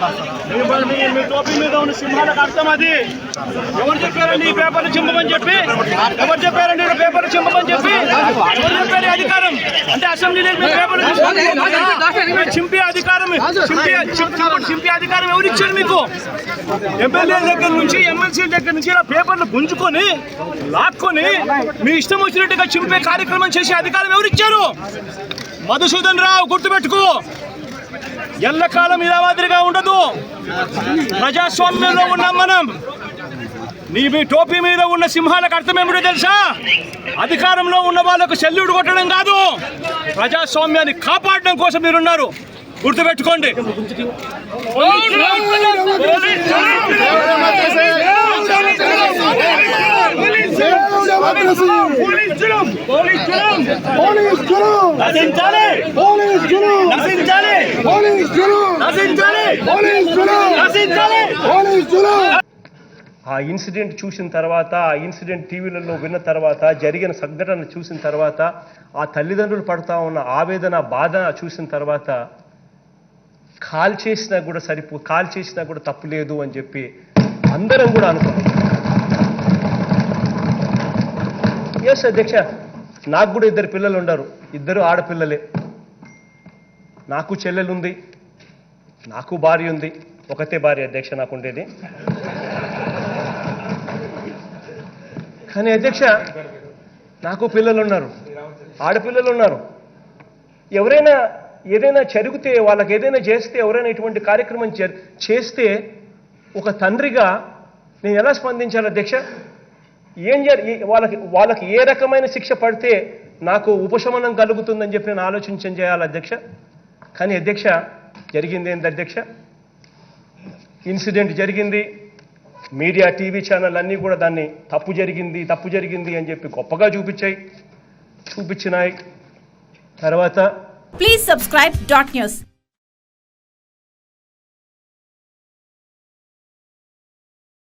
మీ టోపీ మీద ఉన్న సింహాలకు అర్థం అది ఎవరు చెప్పారండి ఈ పేపర్లు చింపమని చెప్పి ఎవరు చెప్పారండి పేపర్లు చింపమని చెప్పి ఎవరు చెప్పారు అధికారం అంటే అసెంబ్లీలో మీ పేపర్ చింపే అధికారం చింపే చింపే అధికారం ఎవరు ఇచ్చారు మీకు ఎమ్మెల్యే దగ్గర నుంచి ఎమ్మెల్సీ దగ్గర నుంచి ఇలా పేపర్లు గుంజుకొని లాక్కొని మీ ఇష్టం వచ్చినట్టుగా చింపే కార్యక్రమం చేసే అధికారం ఎవరు ఇచ్చారు మధుసూదన్ రావు గుర్తుపెట్టుకో. ఎల్లకాలం ఇలా మాదిరిగా ఉండదు. ప్రజాస్వామ్యంలో ఉన్నాం మనం నీ మీ టోపీ మీద ఉన్న సింహాలకు అర్థం ఏమిటో తెలుసా? అధికారంలో ఉన్న వాళ్ళకు సెల్యూట్ కొట్టడం కాదు. ప్రజాస్వామ్యాన్ని కాపాడడం కోసం మీరున్నారు. గుర్తుపెట్టుకోండి. పోలీస్ ఆ ఇన్సిడెంట్ చూసిన తర్వాత ఆ ఇన్సిడెంట్ టీవీలలో విన్న తర్వాత జరిగిన సంఘటన చూసిన తర్వాత ఆ తల్లిదండ్రులు పడతా ఉన్న ఆవేదన బాధ చూసిన తర్వాత కాల్ చేసినా కూడా సరిపో కాల్ చేసినా కూడా తప్పు లేదు అని చెప్పి అందరం కూడా అనుకున్నాం. ఎస్ అధ్యక్ష నాకు కూడా ఇద్దరు పిల్లలు ఉండరు. ఇద్దరు ఆడపిల్లలే. నాకు చెల్లెలు ఉంది నాకు భార్య ఉంది. ఒకతే భార్య అధ్యక్ష నాకు ఉండేది. కానీ అధ్యక్ష నాకు పిల్లలు ఉన్నారు ఆడపిల్లలు ఉన్నారు ఎవరైనా ఏదైనా జరిగితే వాళ్ళకి ఏదైనా చేస్తే ఎవరైనా ఇటువంటి కార్యక్రమం చే- చేస్తే ఒక తండ్రిగా నేను ఎలా స్పందించాలి అధ్యక్ష? ఏం జరి వాళ్ళకి వాళ్ళకి ఏ రకమైన శిక్ష పడితే నాకు ఉపశమనం కలుగుతుందని చెప్పి నేను ఆలోచించం చేయాలి అధ్యక్ష. కానీ అధ్యక్ష జరిగింది ఏంటి అధ్యక్ష? ఇన్సిడెంట్ జరిగింది. మీడియా టీవీ ఛానల్ అన్నీ కూడా దాన్ని తప్పు జరిగింది తప్పు జరిగింది అని చెప్పి గొప్పగా చూపించాయి. చూపించినాయి. తర్వాత ప్లీజ్ సబ్స్క్రైబ్ డాట్ న్యూస్